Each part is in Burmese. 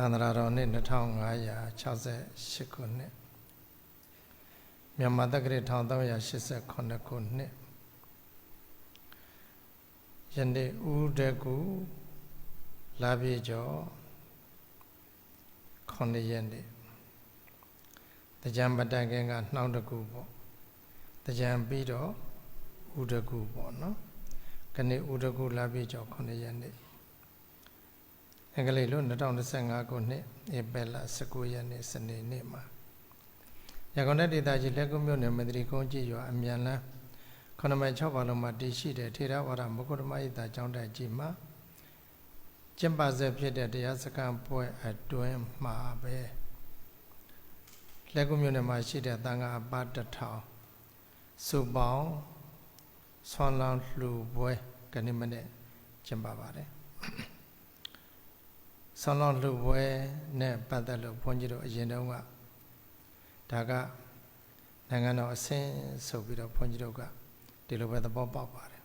သန္တရာတော်နှစ်2568ခုနှစ်မြန်မာတက္ကရာ1389ခုနှစ်ယနေ့ဥဒကုလာပြေကျော်9ရက်နေ့တကြံမတိုင်ခင်ကနှောင်းတကူပေါ့တကြံပြီးတော့ဥဒကုပေါ့နော်ခဏဥဒကုလာပြေကျော်9ရက်နေ့အ င်္ဂလိပ်လို2025ခုနှစ်ဧပြီလ19ရက်နေ့စနေနေ့မှာရကုန်တဲ့ဒေသကြီးလက်ကုမြို့နယ်မန္တရီကုန်းကြီးရွာအမြန်လန်းခொနမိုင်6ပါလုံးမှာတည်ရှိတဲ့ထေရဝါဒမဂုတ္တမဣတာကျောင်းတိုက်ကြီးမှာကျင့်ပါစေဖြစ်တဲ့တရားစခန်းပွဲအတွင်းမှာပဲလက်ကုမြို့နယ်မှာရှိတဲ့တန်ခါအပတထောင်စုပေါင်းဆွမ်းလောင်းလှူပွဲကနေ့မနေ့ကျင့်ပါပါတယ် ဆွမ်းလောင်းလှူပွဲနဲ့ပတ်သက်လို့ဘုန်းကြီးတို့အရင်တုန်းကဒါကနိုင်ငံတော်အဆင့်ဆိုပြီးတော့ဘုန်းကြီးတို့ကဒီလိုပဲသဘောပေါက်ပါတယ်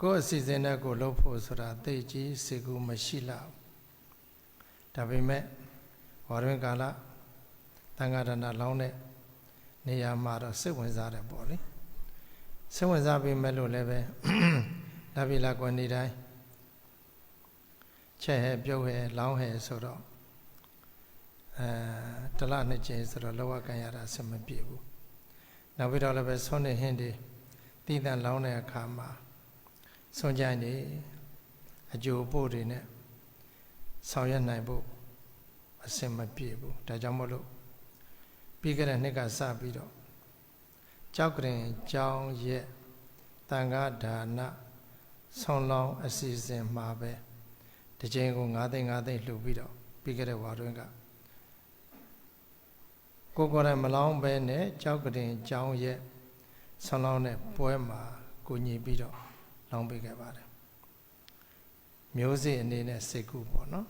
ကိုယ်အစီအစဉ်နဲ့ကိုလှုပ်ဖို့ဆိုတာသိကြီးစေကူမရှိလောက်ဒါပေမဲ့ဝါရင်ကာလတန်ဃာဒနာလောင်းတဲ့နေရာမှာတော့စိတ်ဝင်စားတယ်ပေါ့လေစိတ်ဝင်စားပြီးမဲ့လို့လည်းပဲလာပြီလာကွယ်နေတိုင်း ချက်ဟဲပြုတ်ဟဲလောင်းဟဲဆိုတော့အဲတလနှစ်ကျင်းဆိုတော့လောကကံရတာစမပြေဘူးနောက်ပြီးတော့လည်းပဲဆွနေဟင်းတွေတည်တံလောင်းတဲ့အခါမှာဆွန်ကြိုင်နေအကျိုးပို့တွေနဲ့ဆောင်ရွက်နိုင်ဖို့အစင်မပြေဘူးဒါကြောင့်မို့လို့ပြီးခဲ့တဲ့နှစ်ကစပြီးတော့ကြောက်ကရင်ကြောင်းရဲ့တန်ခါဒါနဆွန်လောင်းအစီအစဉ်မှာပဲ ဒီချိန်ကို9သိန်း9သိန်းလှူပြီးတော့ပြီးခဲ့တဲ့ဝါတွင်းကကိုကိုယ်တိုင်မလောင်းပဲနဲ့ကြောက်ကရင်ကြောင်းရဲ့ဆွန်လောင်းတဲ့ပွဲမှာကိုညီပြီးတော့လောင်းပေးခဲ့ပါတယ်မျိုးစေ့အနေနဲ့စိတ်ကူပေါ့နော်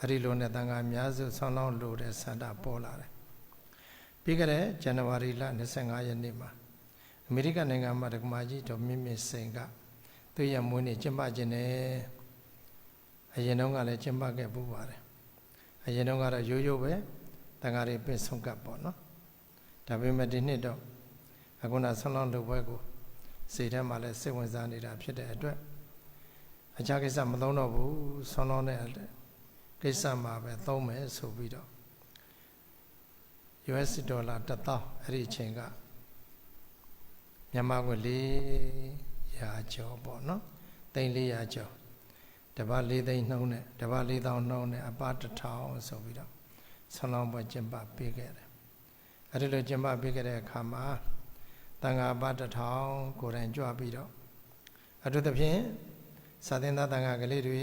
အဲ့ဒီလိုနဲ့တန်ခါအများစုဆွန်လောင်းလို့တဲ့စန္ဒပေါ်လာတယ်ပြီးခဲ့တဲ့ဇန်နဝါရီလ25ရက်နေ့မှာအမေရိကန်နိုင်ငံမှာဒကမာကြီးဒေါ်မြင့်မြင့်စိန်ကသူ့ရဲ့မွေးနေ့ကျင်းပခြင်းနဲ့ အရင်တုန်းကလည်းကျင်းပခဲ့ပူပါတယ်အရင်တုန်းကတော့ရိုးရိုးပဲတန်ခါတွေပြည့်ဆုံးကပ်ပေါ့နော်ဒါပေမဲ့ဒီနှစ်တော့အခုနဆွန်လောင်းလုပ်ပွဲကိုစိတ်ထဲမှာလည်းစိတ်ဝင်စားနေတာဖြစ်တဲ့အတွက်အခြားကိစ္စမသုံးတော့ဘူးဆွန်လောင်းတဲ့ကိစ္စမှာပဲသုံးမယ်ဆိုပြီးတော့ US ဒေါ်လာ1000အဲ့ဒီအချိန်ကမြန်မာငွေ400ကျော်ပေါ့နော်3400ကျော် တပတ်4သိန်းနှုံးနဲ့တပတ်4000နှုံးနဲ့အပါ1000ဆိုပြီးတော့ဆွန်လောင်းပွဲကျင်းပပေးခဲ့တယ်အဲ့ဒီလိုကျင်းပပေးခဲ့တဲ့အခါမှာတန်ခါပါ1000ကိုယ်တိုင်ကြွပြီးတော့အထူးသဖြင့်သာသင်သားတန်ခါကလေးတွေ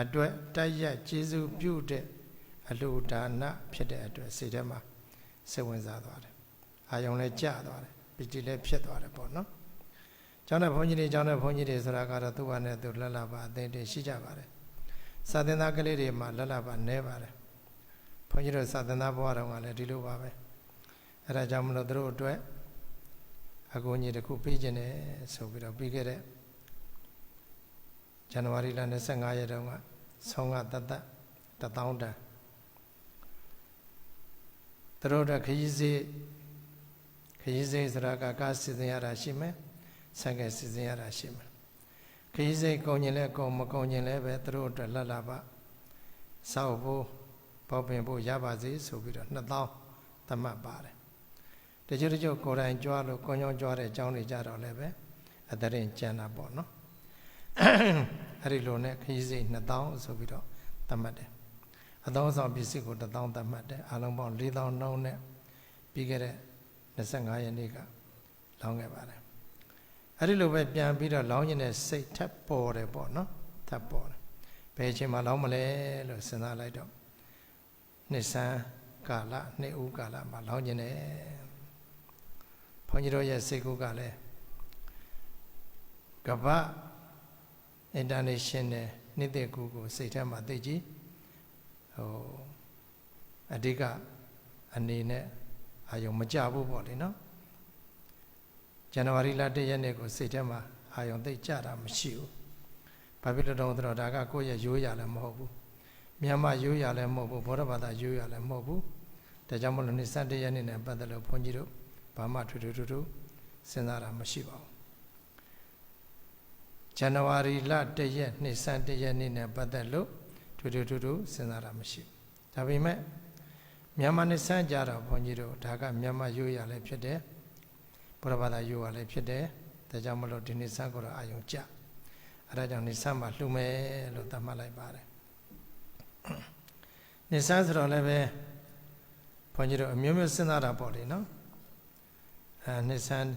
အတွက်တိုက်ရက်ကျေးဇူးပြုတဲ့အလှူဒါနဖြစ်တဲ့အတွက်စိတ်ထဲမှာစိတ်ဝင်စားသွားတယ်အာယုံလည်းကျသွားတယ်ပီတိလည်းဖြစ်သွားတယ်ပေါ့နော် ကျောင်းတဲ့ဘုန်းကြီးတွေကျောင်းတဲ့ဘုန်းကြီးတွေဆိုတာကတော့သူ့ဘာနဲ့သူလက်လာပါအသိတွေရှိကြပါတယ်သာသင်သားကလေးတွေမှာလက်လာပါနဲပါတယ်ဘုန်းကြီးတို့သာသင်သားဘဝတော်ကလည်းဒီလိုပါပဲအဲဒါကြောင့်မလို့တို့အတွက်အကူအညီတစ်ခုပေးခြင်းနဲ့ဆိုပြီးတော့ပြီးခဲ့တဲ့ဇန်နဝါရီလ25ရက်တုန်းကဆောင်းကတသက်တထောင်တန်သူတို့ကခရီးစေးခရီးစေးဆိုတာကကားစီစဉ်ရတာရှိမယ် ဆက်ကစီစဉ်ရတာရှိမယ်ခရီးစေးကုန်ရင်လည်းကုန်မကုန်ရင်လည်းပဲသူတို့အတွက်လက်လာပါစောက်ဖို့ပေါပင်ဖို့ရပါစေဆိုပြီးတော့2000သတ်မှတ်ပါတယ်တချို့တချို့ကိုယ်တိုင်ကြွားလို့ကိုညောင်းကြွားတဲ့အကြောင်းတွေကြတော့လည်းပဲအတရင်ကျန်တာပေါ့နော်အဲ့ဒီလိုနဲ့ခရီးစေး2000ဆိုပြီးတော့သတ်မှတ်တယ်အသောဆောင်ပစ္စည်းကို1000သတ်မှတ်တယ်အလုံးပေါင်း4000နှုံးနဲ့ပြီးခဲ့တဲ့25ရက်နေ့ကလောင်းခဲ့ပါတယ် အဲ့ဒီလိုပဲပြန်ပြီးတော့လောင်းခြင်းနဲ့စိတ်ထပ်ပေါ်တယ်ပေါ့နော်ထပ်ပေါ်တယ်ဘယ်အချိန်မှလောင်းမလဲလို့စဉ်းစားလိုက်တော့နှစ်ဆန်းကာလနှစ်ဦးကာလမှာလောင်းခြင်းနဲ့ဘုန်းကြီးတို့ရဲ့စိတ်ကူးကလည်းကပ္ပ international နှစ်သက်ကူကိုစိတ်ထဲမှာသိကြည်ဟိုအဓိကအနေနဲ့အာယုံမကြဘူးပေါ့လေနော် ဇန်နဝါရီလ1ရက်နေ့ကိုစိတ်ထဲမှာအာယုံသိကြတာမရှိဘူးဘာဖြစ်လို့တုံးဆိုတော့ဒါကကိုယ့်ရဲ့ရိုးရလည်းမဟုတ်ဘူးမြန်မာရိုးရလည်းမဟုတ်ဘူးဘောဓဘာသာရိုးရလည်းမဟုတ်ဘူးဒါကြောင့်မလို့နှစ်ဆက်တရက်နေ့နဲ့ပတ်သက်လို့ဘုန်းကြီးတို့ဘာမှထွေထွေထူးထူးစဉ်းစားတာမရှိပါဘူးဇန်နဝါရီလတရက်နှစ်ဆက်တရက်နေ့နဲ့ပတ်သက်လို့ထွေထွေထူးထူးစဉ်းစားတာမရှိဘူးဒါပေမဲ့မြန်မာနှစ်ဆက်ကြတော့ဘုန်းကြီးတို့ဒါကမြန်မာရိုးရလည်းဖြစ်တယ် ဘောဓဘာသာရိုးရလည်းဖြစ်တယ်ဒါကြောင့်မလို့ဒီနှစ်ဆက်ကိုတော့အာယုံကြအဲဒါကြောင့်နေဆန်းမှာလှူမယ်လို့သတ်မှတ်လိုက်ပါတယ်နေဆန်းဆိုတော့လည်းပဲဘုန်းကြီးတို့အမျိုးမျိုးစဉ်းစားတာပေါ့လေနော်အဲနေဆန်း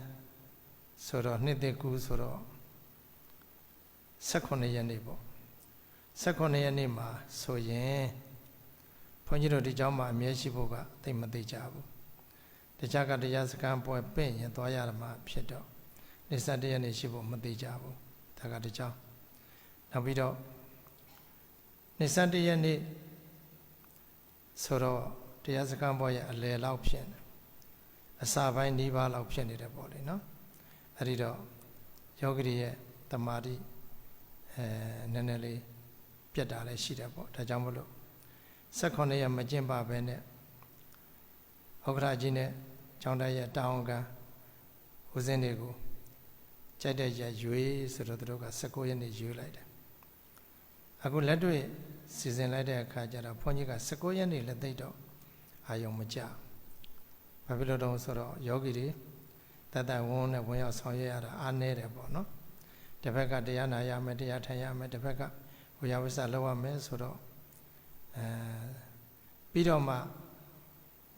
ဆိုတော့နှစ်သက်ကူဆိုတော့18ရက်နေ့ပေါ့18ရက်နေ့မှာဆိုရင်ဘုန်းကြီးတို့ဒီเจ้าမှာအမြဲရှိဖို့ကသိမသိကြဘူး တရားကတရားစခန်းပွဲပင့်ရင်သွားရမှာဖြစ်တော့နေစတရနေရှိဖို့မသေးကြဘူးဒါကတကြောင်နောက်ပြီးတော့နေစတရနေဆိုတော့တရားစခန်းပွဲရဲ့အလယ်လောက်ဖြစ်နေအစာပိုင်း၄ပါးလောက်ဖြစ်နေတယ်ပေါ့လေနော်အဲ့ဒီတော့ယောဂီရဲ့တမာတိအဲနည်းနည်းလေးပြတ်တာလည်းရှိတယ်ပေါ့ဒါကြောင့်မလို့၁၈ရက်မကျင့်ပါပဲနဲ့ဩဃရာကြီးနဲ့ ကျောင်းတိုက်ရဲ့တောင်းကဦးစင်းတွေကိုကြိုက်တဲ့ရရွေးဆိုတော့သူတို့က19ရက်နေ့ရွေးလိုက်တယ်အခုလက်တွေ့စီစဉ်လိုက်တဲ့အခါကျတော့ဘုန်းကြီးက19ရက်နေ့လက်သိတော့အာယုံမကြဘာဖြစ်လို့တုံးဆိုတော့ယောဂီတွေတတ်တဝန်းနဲ့ဝင်ရောက်ဆောင်ရွက်ရတာအားနည်းတယ်ပေါ့နော်တစ်ဖက်ကတရားနာရမယ်တရားထိုင်ရမယ်တစ်ဖက်ကဝိယဝိဆလောက်ရမယ်ဆိုတော့အဲပြီးတော့မှ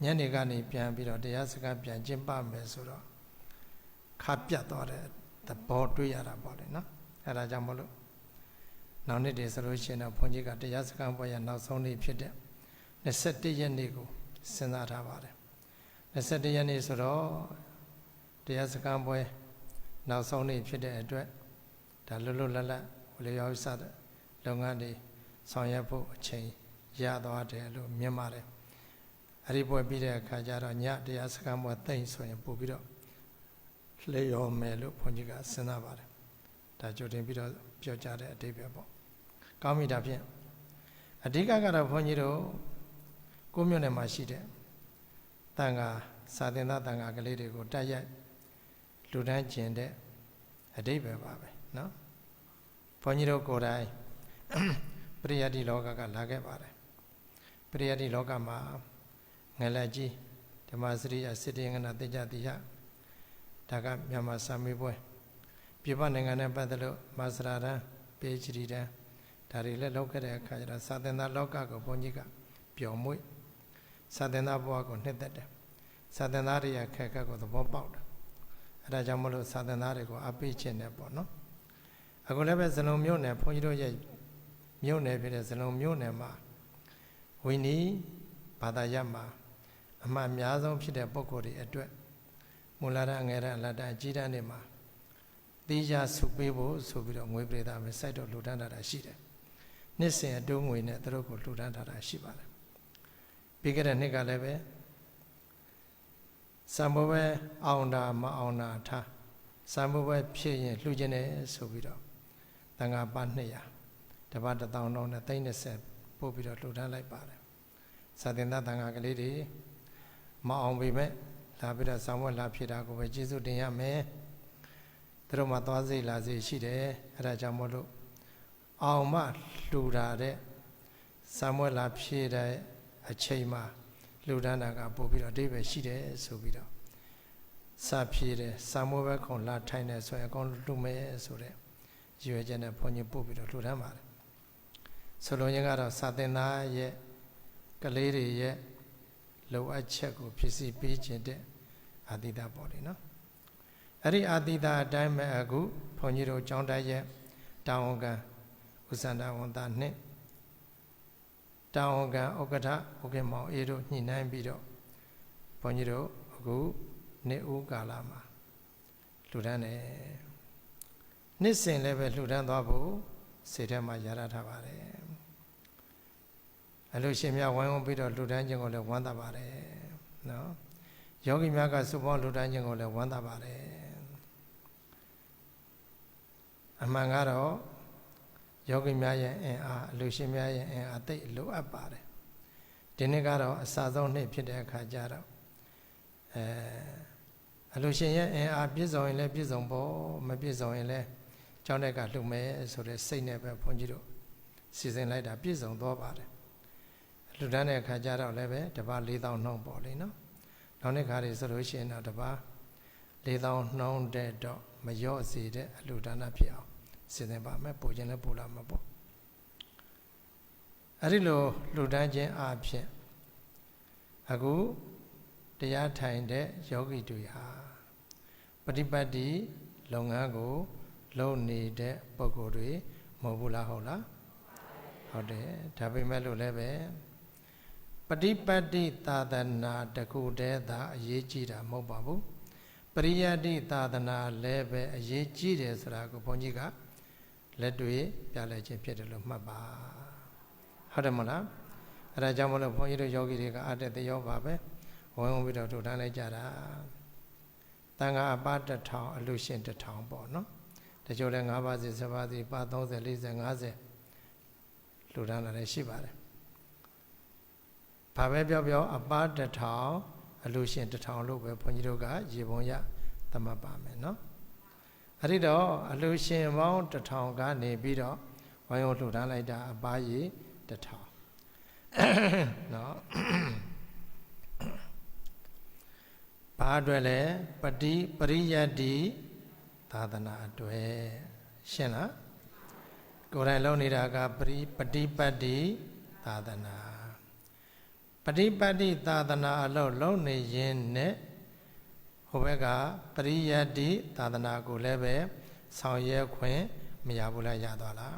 ညနေကနေပြန်ပြီးတော့တရားစကားပြန်ကျင့်ပမယ်ဆိုတော့ခါပြတ်သွားတဲ့သဘောတွေ့ရတာပေါ့လေနော်အဲဒါကြောင့်မလို့နောက်နေ့တည်းဆိုလို့ရှိရင်တော့ဘုန်းကြီးကတရားစခန်းပွဲရနောက်ဆုံးနေ့ဖြစ်တဲ့21ရက်နေ့ကိုစဉ်းစားထားပါတယ်21ရက်နေ့ဆိုတော့တရားစခန်းပွဲနောက်ဆုံးနေ့ဖြစ်တဲ့အတွက်ဒါလွတ်လွတ်လပ်လပ်ဝလေရောက်စတဲ့လုပ်ငန်းတွေဆောင်ရွက်ဖို့အချိန်ရသွားတယ်လို့မြင်ပါတယ် အဲ့ဒီပွဲပြီးတဲ့အခါကျတော့ညတရားစခန်းပွဲသိမ့်ဆိုရင်ပို့ပြီးတော့လျော်မယ်လို့ဘုန်းကြီးကစဉ်းစားပါတယ်ဒါကြိုတင်ပြီးတော့ပြောကြတဲ့အတိတ်ပဲပေါ့ကောင်းပြီဒါဖြင့်အဓိကကတော့ဘုန်းကြီးတို့ကိုမြို့နယ်မှာရှိတဲ့တန်ခါစာသင်သားတန်ခါကလေးတွေကိုတက်ရိုက်လူတန်းကျင်တဲ့အတိတ်ပဲပါပဲเนาะဘုန်းကြီးတို့ကိုယ်တိုင်ပရိယတ်တိလောကကလာခဲ့ပါတယ်ပရိယတ်တိလောကမှာ ငလက်ကြီးဓမ္မစရိယစစ်တေငနာတေကြတိယဒါကမြန်မာစာမေးပွဲပြပနိုင်ငံနဲ့ပတ်သက်လို့မာစရာတန်းပေချရီတန်းဒါတွေလည်းလောက်ခဲ့တဲ့အခါကျတော့သာသနာလောကကိုဘုန်းကြီးကပျော်မွေ့သာသနာဘဝကိုနှစ်သက်တယ်သာသနာတွေရခက်ခက်ကိုသဘောပေါက်တယ်အဲဒါကြောင့်မလို့သာသနာတွေကိုအပိချင်တယ်ပေါ့နော်အခုလည်းပဲဇလုံမြို့နယ်ဘုန်းကြီးတို့ရဲ့မြို့နယ်ဖြစ်တဲ့ဇလုံမြို့နယ်မှာဝိနည်းဘာသာရပ်မှာ အမှန်အများဆုံးဖြစ်တဲ့ပုံကိုယ်တွေအတွက်မူလရငယ်ရအလတ္တအကြီးတန်းတွေမှာတေးကြဆုပေးဖို့ဆိုပြီးတော့ငွေပရိသတ်ပဲစိုက်တော့လှူဒန်းတာရှိတယ်။နှစ်စဉ်အတိုးငွေနဲ့သူတို့ကိုလှူဒန်းထားတာရှိပါတယ်။ပြီးခဲ့တဲ့နှစ်ကလည်းပဲစံဘောပဲအောင်တာမအောင်တာထားစံဘောပဲဖြစ်ရင်လှူခြင်းတယ်ဆိုပြီးတော့တန်ခါပါ200တပတ်1000တောင်းနဲ့30ပို့ပြီးတော့လှူဒန်းလိုက်ပါတယ်။စာသင်သားတန်ခါကလေးတွေ မအောင်ပေမဲ့လာပြီးတော့ဆောင်းဝက်လာဖြစ်တာကိုပဲကျေးဇူးတင်ရမယ်။သူတို့မှသွားစိတ်လာစိတ်ရှိတယ်အဲဒါကြောင့်မို့လို့အောင်မလှူတာတဲ့စံမွဲလာဖြည့်တဲ့အချိန်မှာလှူဒန်းတာကပို့ပြီးတော့အတိပဲရှိတယ်ဆိုပြီးတော့စဖြည့်တယ်စံမွဲပဲခုံလာထိုင်တယ်ဆိုရင်အကုန်လှူမယ်ဆိုတဲ့ရွယ်ချက်နဲ့ဘုန်းကြီးပို့ပြီးတော့လှူဒန်းပါတယ်ဆိုလိုရင်းကတော့စာသင်သားရဲ့ကလေးတွေရဲ့ လိုအပ်ချက်ကိုဖြစ်စီပေးခြင်းတဲ့အာတိတပေါ့လေနော်အဲ့ဒီအာတိတာအတိုင်းပဲအခုဘုန်းကြီးတို့ကျောင်းတိုက်ရဲ့တောင်ဝကဥစ္ဆန္ဒဝန်တာနှင့်တောင်ဝကဥက္ကဋ္ဌဥက္ကမောင်အေးတို့ညှိနှိုင်းပြီးတော့ဘုန်းကြီးတို့အခုနှစ်ဦးကာလမှာလှူဒန်းတယ်နှစ်စဉ်လည်းပဲလှူဒန်းသွားဖို့စေထဲမှာရရထားပါတယ် အလို့ရှင်များဝိုင်းဝန်းပြီးတော့လှူဒန်းခြင်းကိုလည်းဝမ်းသာပါတယ်နော်ယောဂီများကစုပေါင်းလှူဒန်းခြင်းကိုလည်းဝမ်းသာပါတယ်အမှန်ကတော့ယောဂီများရဲ့အင်အားအလူရှင်များရဲ့အင်အားသိလိုအပ်ပါတယ်ဒီနေ့ကတော့အစဆုံးနေ့ဖြစ်တဲ့အခါကျတော့အဲအလူရှင်ရဲ့အင်အားပြည့်စုံရင်လည်းပြည့်စုံဖို့မပြည့်စုံရင်လည်းကျောင်းတက်ကလှုပ်မယ်ဆိုတဲ့စိတ်နဲ့ပဲဘုန်းကြီးတို့စီစဉ်လိုက်တာပြည့်စုံသွားပါတယ် လူတန်းတဲ့အခါကျတော့လည်းပဲတပါး၄000နှုံးပေါ့လေနော်နောက်နေ့ခါတွေဆိုလို့ရှိရင်တော့တပါး၄000နှုံးတဲ့တော့မလျော့စေတဲ့အလူဒါနဖြစ်အောင်စီစဉ်ပါမယ်ပို့ခြင်းလည်းပို့လာမှာပေါ့အဲ့ဒီလိုလူတန်းခြင်းအဖြစ်အခုတရားထိုင်တဲ့ယောဂီတွေဟာပฏิပတ်တိလုပ်ငန်းကိုလုပ်နေတဲ့ပုဂ္ဂိုလ်တွေမဟုတ်ဘူးလားဟုတ်လားဟုတ်တယ်ဒါပေမဲ့လို့လည်းပဲ ပฏิပတ်တိသာသနာတကူတည်းသာအရေးကြီးတာမဟုတ်ပါဘူးပရိယတ္တိသာသနာလည်းပဲအရေးကြီးတယ်ဆိုတာကိုဘုန်းကြီးကလက်တွေ့ပြလဲခြင်းဖြစ်တယ်လို့မှတ်ပါဟုတ်တယ်မလားအဲဒါကြောင့်မလို့ဘုန်းကြီးတို့ယောဂီတွေကအတ္တတရောပါပဲဝင်ဝင်ပြီးတော့ထုတ်ထားလိုက်ကြတာတန်ခါအပတထောင်အလူရှင်တထောင်ပေါ့နော်တချို့လည်း၅ပါးစီ7ပါးစီပါ30 40 50လူတန်းလာလည်းရှိပါတယ် ဘာပဲပြောပြောအပတထောင်အလူရှင်တထောင်လို့ပဲဘုန်းကြီးတို့ကရေပုံရသမတ်ပါမယ်နော်အဲ့ဒီတော့အလူရှင်ပေါင်းတထောင်ကနေပြီးတော့ဝိုင်းဝန်းလှူဒန်းလိုက်တာအပါရီတထောင်နော်ဘာအတွက်လဲပတိပရိယတ္တိသာသနာအတွက်ရှင်းလားကိုယ်တိုင်လုပ်နေတာကပရိပฏิပတ်တိသာသနာ ပฏิပတ်တိသာသနာအလုပ်လုပ်နေရင်နဲ့ဟိုဘက်ကပရိယတ္တိသာသနာကိုလည်းပဲဆောင်ရွက်ခွင့်မရဘူးလားရသွားလား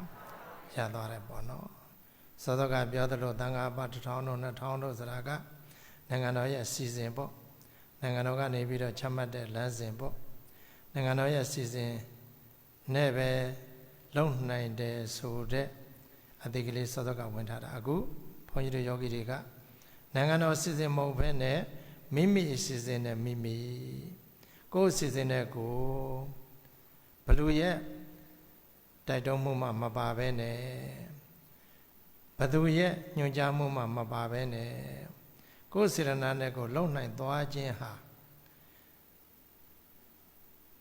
ရသွားတယ်ပေါ့နော်စောစောကပြောသလိုတန်ခါပတစ်ထောင်တို့နှစ်ထောင်တို့ဆိုတာကနိုင်ငံတော်ရဲ့အစီအစဉ်ပေါ့နိုင်ငံတော်ကနေပြီးတော့ချမှတ်တဲ့လမ်းစဉ်ပေါ့နိုင်ငံတော်ရဲ့အစီအစဉ်နဲ့ပဲလုံနိုင်တယ်ဆိုတဲ့အတိကလေးစောစောကဝင်ထားတာအခုဘုန်းကြီးတို့ယောဂီတွေက နိုင်ငံတော်အစီအစဉ်မဟုတ်ဘဲနဲ့မိမိအစီအစဉ်နဲ့မိမိကိုယ်အစီအစဉ်နဲ့ကိုဘလူရဲ့တိုက်တွန်းမှုမှမပါဘဲနဲ့ဘသူရဲ့ညွှန်ကြားမှုမှမပါဘဲနဲ့ကိုယ်စေရနာနဲ့ကိုလုံနိုင်သွားခြင်းဟာ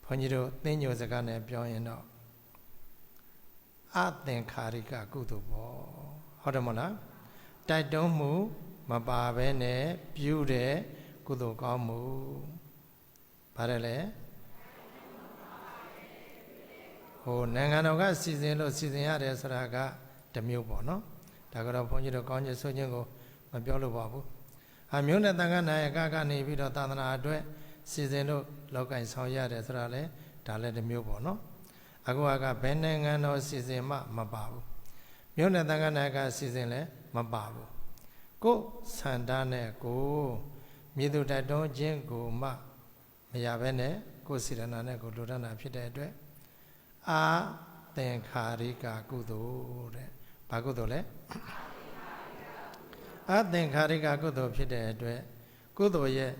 ဘုန်းကြီးတို့သင်ညိုစကားနဲ့ပြောရင်တော့အသင်္ခါရိကကုသိုလ်ပေါ့ဟုတ်တယ်မဟုတ်လားတိုက်တွန်းမှု မပါဘဲနဲ့ပြုတဲ့ကုသိုလ်ကောင်းမှုဗါတယ်လေဟိုနိုင်ငံတော်ကစီစဉ်လို့စီစဉ်ရတယ်ဆိုတာကတမျိုးပေါ့နော်ဒါကတော့ဘုန်းကြီးတို့ကောင်းချစ်ဆိုခြင်းကိုမပြောလို့ပါဘူးအမျိုးနဲ့တန်ခါနာယကကနေပြီးတော့သာသနာအတွက်စီစဉ်လို့လောက်ကင်ဆောင်ရတယ်ဆိုတာလေဒါလည်းတမျိုးပေါ့နော်အခုကဘယ်နိုင်ငံတော်စီစဉ်မှမပါဘူးမြို့နယ်တန်ခါနာယကစီစဉ်လည်းမပါဘူး ကိုယ်ဆန္ဒနဲ့ကိုမြေသူတိုက်တွန်းခြင်းကိုမှမရဘဲနဲ့ကိုယ်စေရနာနဲ့ကိုလူဒနာဖြစ်တဲ့အတွက်အာသင်္ခါရိကကုသိုလ်တဲ့ဘာကုသိုလ်လဲအာသင်္ခါရိကကုသိုလ်ဖြစ်တဲ့အတွက်ကုသိုလ်ရဲ့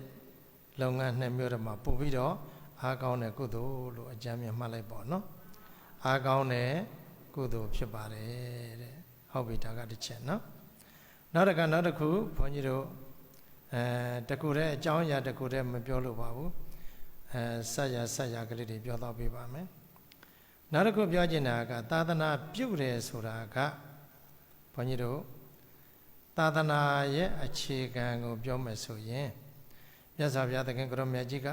လုပ်ငန်းနှစ်မျိုးတည်းမှာပို့ပြီးတော့အားကောင်းတဲ့ကုသိုလ်လို့အကြမ်းမြင်မှတ်လိုက်ပေါ့နော်အားကောင်းတဲ့ကုသိုလ်ဖြစ်ပါတယ်တဲ့ဟုတ်ပြီဒါကတစ်ချက်နော် နောက်တစ်ခါနောက်တစ်ခုဘုန်းကြီးတို့အဲတကူတဲ့အကြောင်းအရာတကူတဲ့မပြောလို့ပါဘူးအဲဆက်ရဆက်ရကလေးတွေပြောတော့ပြပါမယ်နောက်တစ်ခုပြောချင်တာက သာသနာပြုတယ်ဆိုတာကဘုန်းကြီးတို့သာသနာရဲ့အခြေခံကိုပြောမယ်ဆိုရင်မြတ်စွာဘုရားသခင်ကရောမြတ်ကြီးက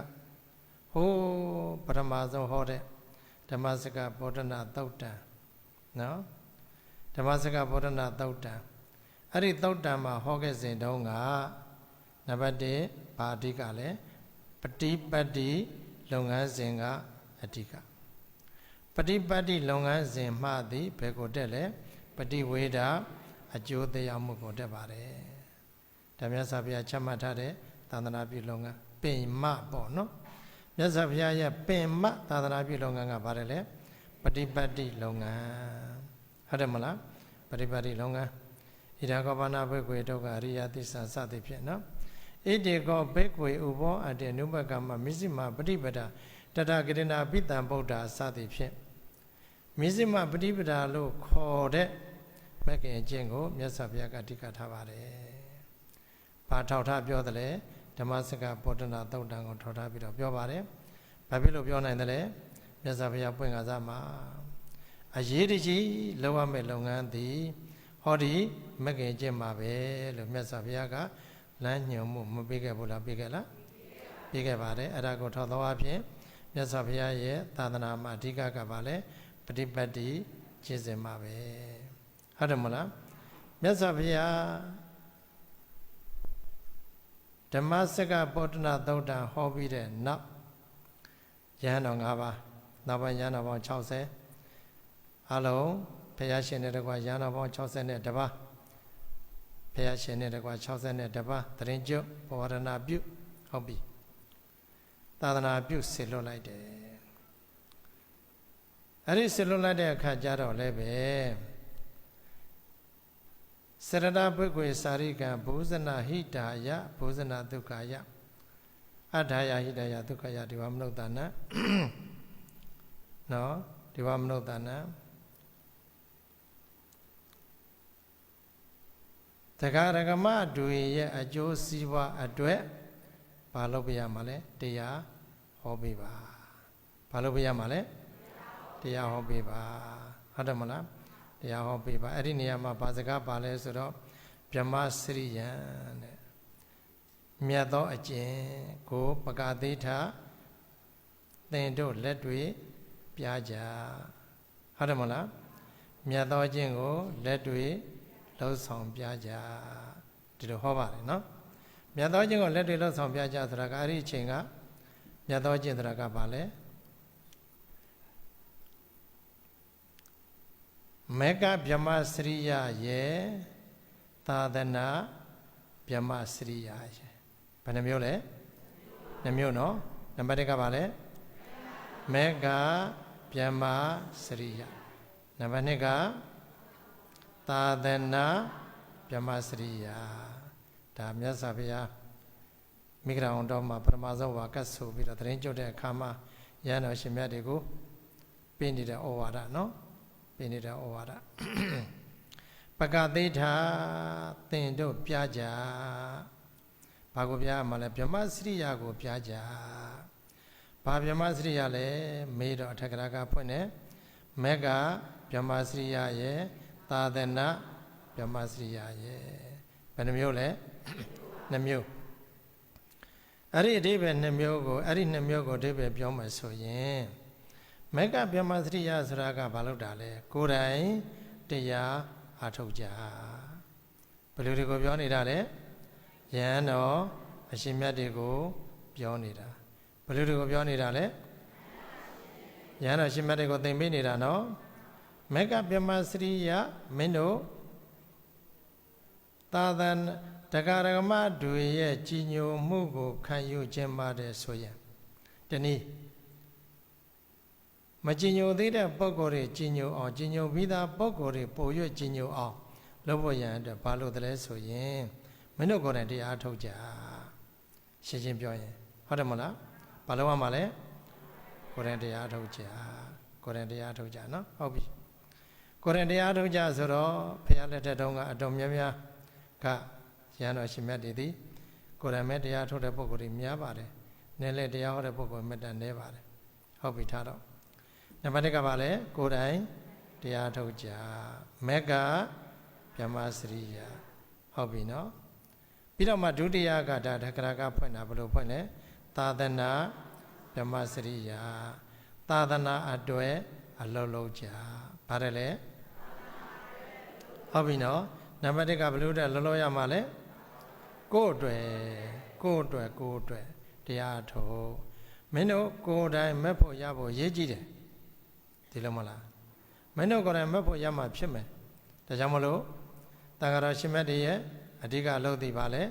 ဟိုးပထမဆုံးဟောတဲ့ဓမ္မစကဗောဓနာသုတ်တံနော်ဓမ္မစကဗောဓနာသုတ်တံ အဲ့ဒီသုတ်တံမှာဟောခဲ့စဉ်တုန်းကနံပါတ်1ဘာအဓိကလဲပฏิပတ်တိလုပ်ငန်းစဉ်ကအဓိကပฏิပတ်တိလုပ်ငန်းစဉ်မှသည်ဘယ်ကိုတက်လဲပฏิဝေဒအကျိုးတရားမှုကိုတက်ပါတယ်ဒါမြတ်စွာဘုရားချမှတ်ထားတဲ့သာသနာပြုလုပ်ငန်းပင်မပေါ့နော်မြတ်စွာဘုရားရဲ့ပင်မသာသနာပြုလုပ်ငန်းကဘာလဲပฏิပတ်တိလုပ်ငန်းဟုတ်တယ်မလားပฏิပတ်တိလုပ်ငန်း ဣဒာကောဘာနာဘိကွေတုကအရိယသစ္စာစသည်ဖြင့်နော်ဣတိကောဘိကွေဥဘောအတေနုဘကမမစ္စည်းမပฏิပဒတတကရဏပိတံဗုဒ္ဓစသည်ဖြင့်မိစိမပฏิပဒါလို့ခေါ်တဲ့မက္ကင်အကျင့်ကိုမြတ်စွာဘုရားကတိကထားပါတယ်။ဘာထောက်ထားပြောတယ်လဲဓမ္မစကပောဒနာသုတ်တံကိုထောက်ထားပြီးတော့ပြောပါတယ်။ဘာဖြစ်လို့ပြောနိုင်တယ်လဲမြတ်စွာဘုရားပွင့်ကားစားမှာအရေးတကြီးလောက်ရမယ့်လုပ်ငန်းသည် ဟောဒီမက္ကင်အကျင့်မှာပဲလို့မြတ်စွာဘုရားကလမ်းညွှန်မှုမပေးခဲ့ဘူးလားပေးခဲ့လားပေးခဲ့ပါတယ်အဲ့ဒါကိုထောက်သောအဖြစ်မြတ်စွာဘုရားရဲ့သာသနာမှာအဓိကကပါလဲပฏิပတ်တိကျင့်စဉ်မှာပဲဟုတ်တယ်မလားမြတ်စွာဘုရားဓမ္မစကပောတနာသုတ်တံဟောပြီးတဲ့နောက်ယဟန်တော်၅ပါးနောက်ပိုင်းယဟန်တော်ပေါင်း60အလုံး ဘုရားရှင်နဲ့တကွာယဟန်တော်ပေါင်း60နဲ့တပါးဘုရားရှင်နဲ့တကွာ60နဲ့တပါးတရင်ကျွတ်ပဝရဏပြုဟုတ်ပြီသာသနာပြုဆေလွတ်လိုက်တယ်အဲ့ဒီဆေလွတ်လိုက်တဲ့အခါကျတော့လည်းပဲစရတဘုခွေစာရိကံဘုဇနာဟိတာယဘုဇနာဒုက္ခယအထာယဟိတာယဒုက္ခယဒီဝမနုဿာနနော်ဒီဝမနုဿာန တခါရကမတွေရဲ့အကျိုးစီးပွားအတွက်ဘာလုပ်ပြရမှာလဲတရားဟောပေးပါဘာလုပ်ပြရမှာလဲတရားဟောပေးပါဟုတ်တယ်မလားတရားဟောပေးပါအဲ့ဒီနေရာမှာဘာစကားပါလဲဆိုတော့ဗြဟ္မစရိယံတဲ့မြတ်သောအကျင့်ကိုပကာသေးထသင်တို့လက်တွေပြကြဟုတ်တယ်မလားမြတ်သောအကျင့်ကိုလက်တွေ လှုပ်ဆောင်ပြကြဒီလိုဟောပါတယ်နော်မြတ်သောအကျင့်ကိုလက်တွေလှုပ်ဆောင်ပြကြဆိုတာကအဲ့ဒီအချိန်ကမြတ်သောအကျင့်ဆိုတာကဘာလဲမေကဗြဟ္မစရိယရဲ့သာသနာဗြဟ္မစရိယရဲ့ဘယ်နှမျိုးလဲနှမျိုးနော်နံပါတ်1ကဘာလဲမေကဗြဟ္မစရိယနံပါတ်2က သာသနာဗြဟ္မစရိယဒါမြတ်စွာဘုရားမိဂရာအောင်တော်မှာပရမဇောဝါကတ်ဆိုပြီးတော့သတင်းကြုတ်တဲ့အခါမှာရဟန်းတော်ရှင်မြတ်တွေကိုပြနေတဲ့ဩဝါဒနော်ပြနေတဲ့ဩဝါဒပကသိထာသင်တို့ပြကြဘာကိုပြရမှာလဲဗြဟ္မစရိယကိုပြကြဘာဗြဟ္မစရိယလဲမေးတော့အထက်ကရာကဖွင့်တယ်မေကဗြဟ္မစရိယရဲ့ သာသနာဗြဟ္မစရိယရဲ့ဘယ်နှမျိုးလဲနှမျိုးအဲ့ဒီအဓိပ္ပာယ်နှမျိုးကိုအဲ့ဒီနှမျိုးကိုအဓိပ္ပာယ်ပြောမှဆိုရင်မက္ကဗြဟ္မစရိယဆိုတာကဘာလို့တာလဲကိုယ်တိုင်တရားအထုတ်ကြဘယ်လိုတွေကိုပြောနေတာလဲယဟန်တော်အရှင်မြတ်တွေကိုပြောနေတာဘယ်လိုတွေကိုပြောနေတာလဲယဟန်တော်ရှင်မြတ်တွေကိုသင်ပေးနေတာနော် မက္ကဗြဟ္မစရိယမင်းတို့သာသနာတက္ကရကမတွေရဲ့ကြီးညိုမှုကိုခံယူခြင်းပါတယ်ဆိုရင်တနည်းမကြည်ညိုသေးတဲ့ပုံကိုယ်တွေကြည်ညိုအောင်ကြည်ညိုပြီးသားပုံကိုယ်တွေပိုရွကြည်ညိုအောင်လုပ်ဖို့ရန်အတွက်ဘာလို့တလဲဆိုရင်မင်းတို့ကိုယ်တိုင်တရားထုတ်ကြရှင်းရှင်းပြောရင်ဟုတ်တယ်မလားဘာလို့ရမှာလဲကိုယ်တိုင်တရားထုတ်ကြကိုယ်တိုင်တရားထုတ်ကြနော်ဟုတ်ပြီ ကိုယ်တိုင်တရားထုတ်ကြဆိုတော့ဖះလက်ထက်တုန်းကအတော်များများကရဟန်းတော်ရှင်မြတ်တွေသည်ကိုယ်တိုင်မဲ့တရားထုတ်တဲ့ပုဂ္ဂိုလ်တွေများပါတယ်။နည်းလေတရားဟောတဲ့ပုဂ္ဂိုလ်မြတ်တန်နေပါတယ်။ဟုတ်ပြီထားတော့နံပါတ်1ကပါလဲကိုယ်တိုင်တရားထုတ်ကြမက်ကဗြဟ္မစရိယဟုတ်ပြီနော်ပြီးတော့မှဒုတိယကဒါဓကရကဖွင့်တာဘယ်လိုဖွင့်လဲသာသနာဗြဟ္မစရိယသာသနာအတွေ့အလုံးလုံးကြပါတယ်လေ ဟုတ်ပြီနော်နံပါတ်1ကဘယ်လိုတဲ့လောလောရမှာလဲကိုယ့်အတွက်ကိုယ့်အတွက်ကိုယ့်အတွက်တရားထုတ်မင်းတို့ကိုယ်တိုင်မက်ဖို့ရဖို့ရေးကြည့်တယ်ဒီလိုမလားမင်းတို့ကိုယ်တိုင်မက်ဖို့ရမှာဖြစ်မယ်ဒါကြောင့်မလို့တန်ခါတော်ရှင်မတ်တည်းရဲ့အဓိကအလုပ်သိပါလေ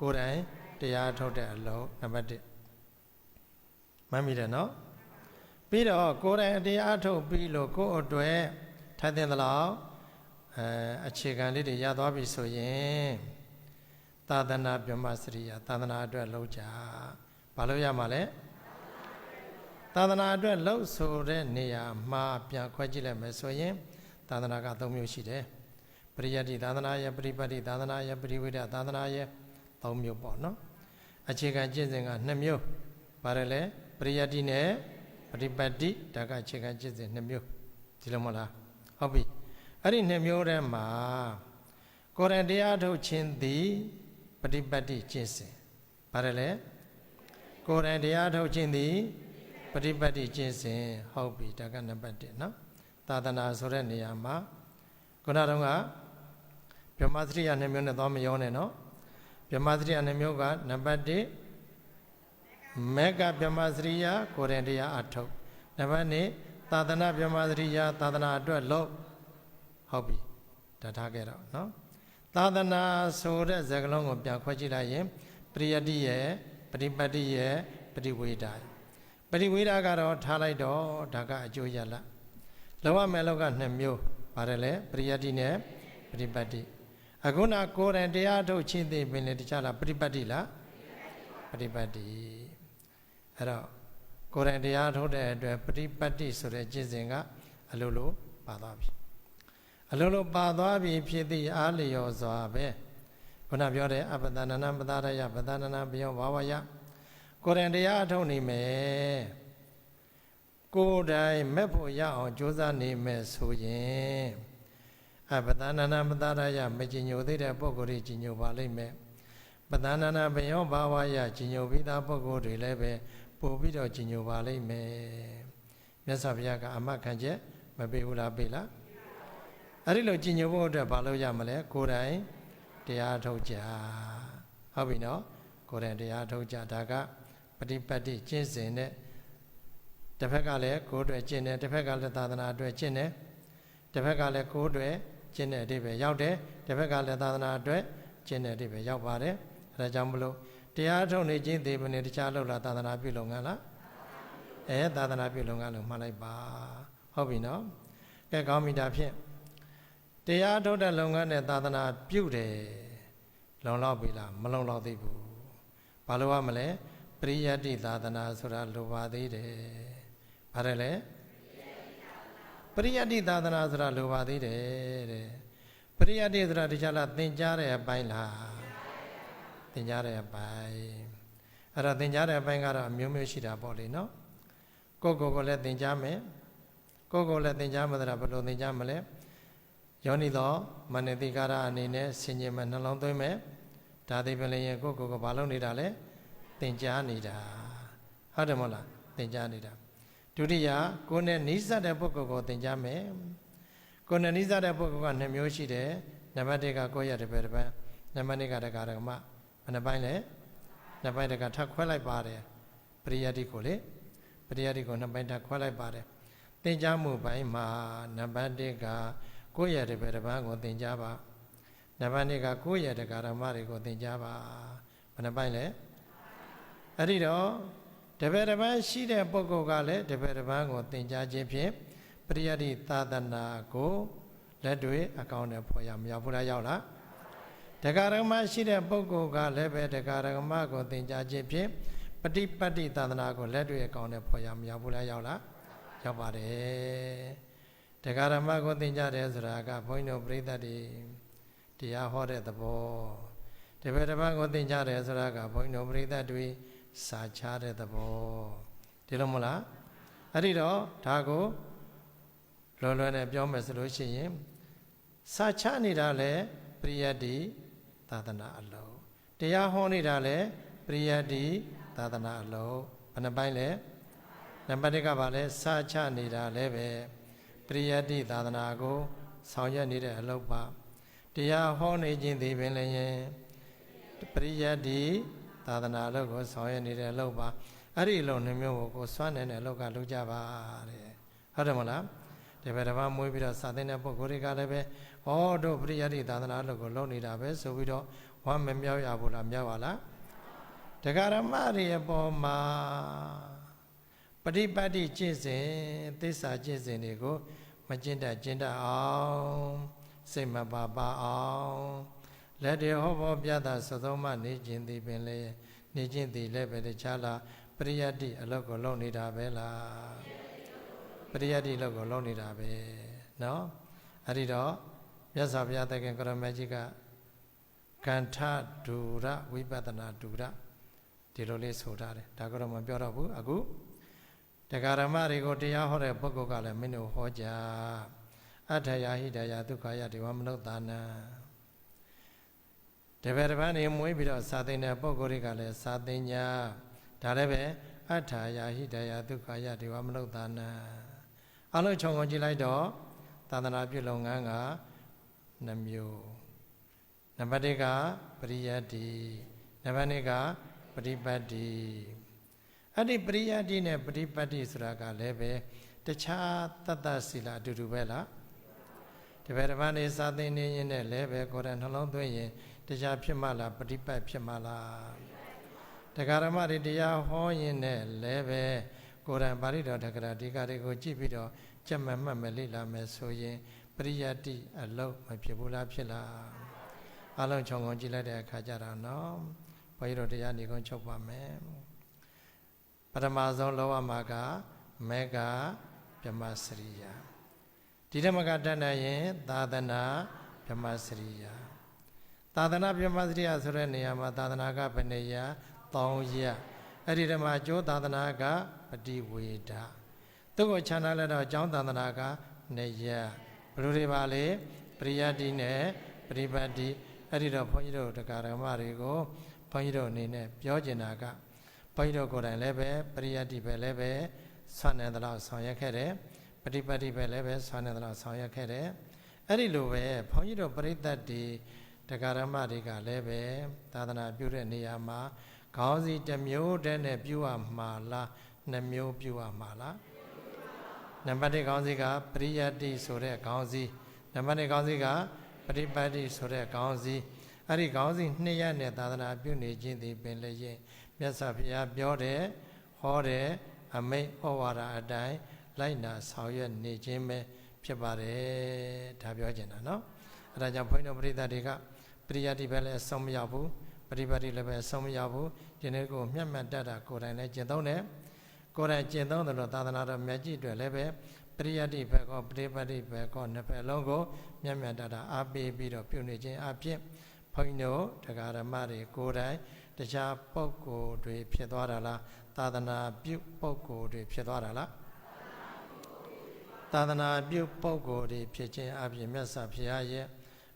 ကိုယ်တိုင်တရားထုတ်တဲ့အလုပ်နံပါတ်1မှတ်မိတယ်နော်ပြီးတော့ကိုယ်တိုင်တရားထုတ်ပြီးလို့ကိုယ့်အတွက်ထိုင်တဲ့လောက် အဲအခြေခံလေးတွေရသွားပြီဆိုရင်သာသနာဗြဟ္မစရိယသာသနာအတွက်လုံးကြဘာလို့ရမှာလဲသာသနာအတွက်လှုပ်ဆိုတဲ့နေရာမှာပြန်ခွဲကြည့်လိုက်မယ်ဆိုရင်သာသနာက၃မျိုးရှိတယ်ပရိယတ္တိသာသနာယပရိပတ်တိသာသနာယပရိဝိဒသာသနာယ၃မျိုးပေါ့နော်အခြေခံကျင့်စဉ်က2မျိုးပါတယ်လေပရိယတ္တိနဲ့ပရိပတ်တိဒါကအခြေခံကျင့်စဉ်2မျိုးဒီလိုမဟုတ်လားဟုတ်ပြီ အဲ့ဒီနှစ်မျိုးထဲမှာကိုရံတရားထုတ်ခြင်းသည်ပฏิပတ်တိကျင့်စဉ်ဘာလဲကိုရံတရားထုတ်ခြင်းသည်ပฏิပတ်တိကျင့်စဉ်ဟုတ်ပြီဒါကနံပါတ်1နော်သာသနာဆိုတဲ့နေရာမှာခုနတုန်းကဗြဟ္မသရိယာနှစ်မျိုးနဲ့သွားမရောနဲ့နော်ဗြဟ္မသရိယာနှစ်မျိုးကနံပါတ်1မေကဗြဟ္မသရိယာကိုရံတရားအထုတ်နံပါတ်2သာသနာဗြဟ္မသရိယာသာသနာအတွက်လို့ ဟုတ်ပြီဒါထားခဲ့တော့နော်သာသနာဆိုတဲ့စကားလုံးကိုပြန်ခွဲကြည့်လိုက်ရင်ပရိယတ္တိရဲ့ပရိပတ်တိရဲ့ပရိဝေဒာပရိဝေဒာကတော့ထားလိုက်တော့ဒါကအကျိုးရလလောကမဲ့လောကနှစ်မျိုးပါတယ်လေပရိယတ္တိနဲ့ပရိပတ်တိအခုနကိုယ်တိုင်တရားထုတ်ချင်းသိပင်လေတခြားလားပရိပတ်တိလားပရိပတ်တိအဲ့တော့ကိုယ်တိုင်တရားထုတ်တဲ့အတွက်ပရိပတ်တိဆိုတဲ့ကျင့်စဉ်ကအလိုလိုပါသွားပြီ အလိုလိုပါသွားပြီဖြစ်သည့်အားလျော်စွာပဲခုနပြောတဲ့အပဒနာနပဒရယပဒနာနဘယောဘာဝယကိုယ်တိုင်တရားထုတ်နေမယ်ကိုယ်တိုင်မဲ့ဖို့ရအောင်ကြိုးစားနေမယ်ဆိုရင်အပဒနာနာပဒရယမကြည်ညိုသေးတဲ့ပုဂ္ဂိုလ်တွေကြည်ညိုပါလိမ့်မယ်ပဒနာနာဘယောဘာဝယကြည်ညိုပြီးသားပုဂ္ဂိုလ်တွေလည်းပဲပို့ပြီးတော့ကြည်ညိုပါလိမ့်မယ်မြတ်စွာဘုရားကအမခံချက်မပေးဘူးလားပေးလား အဲ့ဒီလိုကြည်ညိုဖို့အတွက်ဘာလို့ရမလဲကိုယ်တိုင်တရားထုတ်ကြဟုတ်ပြီနော်ကိုယ်တိုင်တရားထုတ်ကြဒါကပฏิပတ်တိကျင့်စဉ်နဲ့တစ်ဖက်ကလည်းကိုယ်အတွက်ကျင့်တယ်တစ်ဖက်ကလည်းသာသနာအတွက်ကျင့်တယ်တစ်ဖက်ကလည်းကိုယ်အတွက်ကျင့်တဲ့အဓိပ္ပာယ်ရောက်တယ်တစ်ဖက်ကလည်းသာသနာအတွက်ကျင့်တဲ့အဓိပ္ပာယ်ရောက်ပါတယ်အဲဒါကြောင့်မလို့တရားထုတ်နေခြင်းဒီမနေ့တခြားလို့လားသာသနာပြုလုပ်ငန်းလားအဲသာသနာပြုလုပ်ငန်းလို့မှတ်လိုက်ပါဟုတ်ပြီနော်ကဲကောင်းပြီဒါဖြင့် တရားထုတ်တဲ့လုပ်ငန်းနဲ့သာသနာပြုတယ်လုံလောက်ပြီလားမလုံလောက်သေးဘူးဘာလို့ရမလဲပရိယတ္တိသာသနာဆိုတာလိုပါသေးတယ်။ဘာလဲလဲပရိယတ္တိသာသနာဆိုတာလိုပါသေးတယ်တဲ့။ပရိယတ္တိဆိုတာတခြားလားသင်ကြားတဲ့အပိုင်းလား။သင်ကြားတဲ့အပိုင်း။အဲ့တော့သင်ကြားတဲ့အပိုင်းကတော့အမျိုးမျိုးရှိတာပေါ့လေနော်။ကိုယ့်ကိုယ်ကိုလည်းသင်ကြားမယ်။ကိုယ့်ကိုယ်လည်းသင်ကြားမှသလားဘယ်လိုသင်ကြားမလဲ။ ယောနိသောမနတိကာရအနေနဲ့ဆင်ញင်မဲ့နှလုံးသွင်းမယ်။ဒါသိပင်လည်းကိုယ့်ကိုယ်ကိုဘာလုပ်နေတာလဲ။သင်ကြားနေတာဟုတ်တယ်မဟုတ်လားသင်ကြားနေတာဒုတိယကိုယ်နဲ့နီးစပ်တဲ့ပုဂ္ဂိုလ်ကိုသင်ကြားမယ်ကိုယ်နဲ့နီးစပ်တဲ့ပုဂ္ဂိုလ်ကနှစ်မျိုးရှိတယ်နံပါတ်1ကကိုယ့်ရတဲ့ဘယ်တစ်ပတ်နံပါတ်2ကတက္ကရာကမဘယ်နှပိုင်းလဲနှစ်ပိုင်းတက္ကထပ်ခွဲလိုက်ပါတယ်ပရိယတ္တိကိုလေပရိယတ္တိကိုနှစ်ပိုင်းထပ်ခွဲလိုက်ပါတယ်သင်ကြားမှုပိုင်းမှာနံပါတ်1က ကိုယ့်ရတဲ့ဘယ်တစ်ပတ်ကိုသင်ကြားပါနံပါတ်2ကကိုယ့်ရတဲ့ကာရမတွေကိုသင်ကြားပါဘယ်နှပိုင်းလဲအဲ့ဒီတော့တပည့်တစ်ပန်းရှိတဲ့ပုဂ္ဂိုလ်ကလည်းတပည့်တစ်ပန်းကိုသင်ကြားခြင်းဖြင့်ပရိယတ္တိသာသနာကိုလက်တွေအကောင်းနဲ့ဖော်ရမရောက်ဘူးလားရောက်လားတက္ကရာမရှိတဲ့ပုဂ္ဂိုလ်ကလည်းပဲတက္ကရာမကိုသင်ကြားခြင်းဖြင့်ပฏิပတ်တိသာသနာကိုလက်တွေအကောင်းနဲ့ဖော်ရမရောက်ဘူးလားရောက်လားရောက်ပါတယ် တက္ကရာမကိုသင်ကြားတယ်ဆိုတာကဘုန်းကြီးတို့ပြိဿတ်တွေတရားဟောတဲ့သဘောတပည့်တစ်ပန်းကိုသင်ကြားတယ်ဆိုတာကဘုန်းကြီးတို့ပြိဿတ်တွေစာချတဲ့သဘောဒီလိုမဟုတ်လားအဲ့ဒီတော့ဒါကိုလောလောနဲ့ပြောမယ်ဆိုလို့ရှိရင်စာချနေတာလဲပရိယတ္တိသာသနာအလုံးတရားဟောနေတာလဲပရိယတ္တိသာသနာအလုံးဘယ်နှပိုင်းလဲနံပါတ်1ကပါလဲစာချနေတာလဲပဲ ပရိယတ္တိသာသနာကို ဆောင်ရွက်နေတဲ့အလုပ်ပါတရားဟောနေခြင်းဒီပင်လည်းပရိယတ္တိသာသနာအလုပ်ကိုဆောင်ရွက်နေတဲ့အလုပ်ပါအဲ့ဒီအလုပ်နှမျိုးကိုကိုစွမ်းနေတဲ့အလုပ်ကလုပ်ကြပါတဲ့ဟုတ်တယ်မလားဒီဘက်တစ်ပါးမွေးပြီးတော့စာသင်တဲ့ပုဂ္ဂိုလ်တွေကလည်းပဲဟောတို့ပရိယတ်သာသနာအလုပ်ကိုလုပ်နေတာပဲဆိုပြီးတော့ဝမ်းမမြောက်ရဘူးလားမြောက်ပါလားတရားဓမ္မတွေအပေါ်မှာပฏิပတ်တိကျင့်စဉ်သစ္စာကျင့်စဉ်တွေကို မကျင့်တတ်ကျင့်တတ်အောင်စိတ်မပါပါအောင်လက်တွေဟောဘောပြတာသသုံးမနေခြင်းသည်ပင်လေနေခြင်းသည်လည်းပဲတခြားလားပ ပရိယတ်တိအလုပ်ကိုလုပ်နေတာပဲလားပရိယတ်တိအလုပ်ကိုလုပ်နေတာပဲเนาะအဲ့ဒီတော့မြတ်စွာဘုရားသခင်ကရမကြီးကကန္ထဒူရဝိပဿနာဒူရဒီလိုလေးဆိုထားတယ်ဒါကတော့မပြောတော့ဘူးအခု တရားဓမ္မတွေကိုတရားဟောတဲ့ပုဂ္ဂိုလ်ကလည်းမင်းတို့ဟောကြအထယာဟိတယာဒုက္ခယဒေဝမနုဿာနံတပည့်တစ်ပန်းနေမွေးပြီးတော့စာသိတဲ့ပုဂ္ဂိုလ်တွေကလည်းစာသိညာဒါလည်းပဲအထာယာဟိတယာဒုက္ခယဒေဝမနုဿာနံအလုံးခြုံငုံကြည့်လိုက်တော့သာသနာပြုလုပ်ငန်းကနှမျိုးနံပါတ်1ကပရိယတ်တိနံပါတ်2ကပฏิပတ်တိ အဲ့ဒီပရိယတ်တိနဲ့ပฏิပတ်တိဆိုတာကလည်းပဲတခြားတတ္တစီလာအတူတူပဲလားတပည့်တစ်ပါးနေစာသင်နေရင်လည်းလည်းပဲကိုယ်တိုင်နှလုံးသွင်းရင်တရားဖြစ်မှလားပฏิပတ်ဖြစ်မှလားတရားဓမ္မတွေတရားဟောရင်လည်းလည်းပဲကိုယ်တိုင်ပါဠိတော်တက္ကရာဒီကတွေကိုကြည့်ပြီးတော့ကြက်မှတ်မှတ်မလေ့လာမယ်ဆိုရင်ပရိယတ်တိအလုံးမဖြစ်ဘူးလားဖြစ်လားအလုံးခြုံငုံကြည့်လိုက်တဲ့အခါကျတော့နော်ဘုန်းကြီးတို့တရားနေကုန်ချုပ်ပါမယ် ပထမဆုံးလောကမှာကမေဃဗြဟ္မစရိယာဒီဓမ္မကတတ်နိုင်ရင်သာသနာဗြဟ္မစရိယာသာသနာဗြဟ္မစရိယာဆိုတဲ့နေရာမှာသာသနာကဘယ်နေရာ3ရက်အဲ့ဒီဓမ္မကျိုးသာသနာကပฏิဝေဒသူ့ကိုခြံထားလိုက်တော့ကျောင်းသာသနာက2ရက်ဘယ်လိုတွေပါလဲပရိယတ်တိနဲ့ပရိပတ်တိအဲ့ဒီတော့ဘုန်းကြီးတို့တရားဓမ္မတွေကိုဘုန်းကြီးတို့အနေနဲ့ပြောကျင်တာက ဘုန်းကြီးတို့ကိုယ်တိုင်လည်းပဲပရိယတ်တိပဲလည်းပဲဆွမ်းနယ်တော့ဆောင်ရွက်ခဲ့တယ်ပฏิပတ်တိပဲလည်းပဲဆွမ်းနယ်တော့ဆောင်ရွက်ခဲ့တယ်အဲ့ဒီလိုပဲဘုန်းကြီးတို့ပရိသတ်တွေတရားဓမ္မတွေကလည်းပဲသာသနာပြုတဲ့နေရာမှာခေါင်းစီတစ်မျိုးတည်းနဲ့ပြုရမှာလားနှစ်မျိုးပြုရမှာလားနံပါတ်1ခေါင်းစီကပရိယတ်တိဆိုတဲ့ခေါင်းစီနံပါတ်2ခေါင်းစီကပฏิပတ်တိဆိုတဲ့ခေါင်းစီအဲ့ဒီခေါင်းစီနှစ်ရက်နဲ့သာသနာပြုနေခြင်းသည်ပင်လည်းရင် မြတ်စွာဘုရားပြောတယ်ဟောတယ်အမိန့်ဩဝါဒအတိုင်းလိုက်နာဆောင်ရွက်နေခြင်းပဲဖြစ်ပါတယ်ဒါပြောချင်တာเนาะအဲဒါကြောင့်ဘုန်းတော်ပရိသတ်တွေကပရိယတ်တိပဲလည်းအဆုံးမရောက်ဘူးပฏิပတ်တိလည်းပဲအဆုံးမရောက်ဘူးဒီနေ့ကိုမျက်မှန်တတ်တာကိုယ်တိုင်လည်းကျင့်သုံးတယ်ကိုယ်တိုင်ကျင့်သုံးတယ်လို့သာသနာတော်မြတ်ကြီးတွေလည်းပဲပရိယတ်တိဘက်ကောပฏิပတ်တိဘက်ကောနှစ်ဖက်လုံးကိုမျက်မှန်တတ်တာအားပေးပြီးတော့ပြုနေခြင်းအပြင်ဘုန်းကြီးတို့တရားဓမ္မတွေကိုယ်တိုင် တခြားပုဂ္ဂိုလ်တွေဖြစ်သွားတာလားသာသနာပြုပုဂ္ဂိုလ်တွေဖြစ်သွားတာလားသာသနာပြုပုဂ္ဂိုလ်တွေဖြစ်ခြင်းအပြင်မြတ်စွာဘုရားရဲ့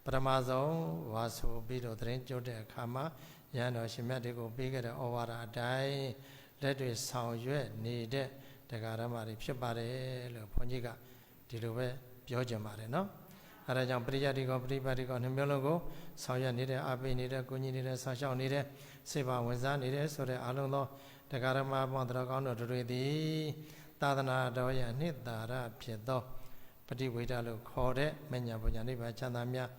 ပထမဆုံးဝါဆိုပြီးတော့သတင်းကြုတ်တဲ့အခါမှာရဟန်းတော်ရှင်မြတ်တွေကိုပေးခဲ့တဲ့ဩဝါဒအတိုင်းလက်တွေဆောင်ရွက်နေတဲ့တရားဓမ္မတွေဖြစ်ပါတယ်လို့ဘုန်းကြီးကဒီလိုပဲပြောကြပါတယ်နော် အဲဒါကြောင့်ပရိယတ်ဒီကောပရိပတ်ဒီကောနှမျိုးလုံးကိုဆောင်ရွက်နေတဲ့အာပိနေတဲ့ကိုကြီးနေတဲ့ဆောင်းရှောက်နေတဲ့စေပါဝင်စားနေတဲ့ဆိုတဲ့အလုံးသောတရားဓမ္မပေါင်းတော်ကောင်းတော်တွေသည်သာသနာတော်ရဲ့အနှစ်သာရဖြစ်သောပฏิဝေဒလို့ခေါ်တဲ့မညာပညာနိဗ္ဗာန်ချမ်းသာများ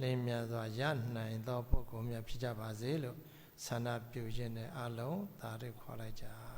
လင်းမြတ်စွာရနိုင်သောပုဂ္ဂိုလ်များဖြစ်ကြပါစေလို့ဆန္ဒပြုခြင်းနဲ့အလုံးသာတွေခေါ်လိုက်ကြ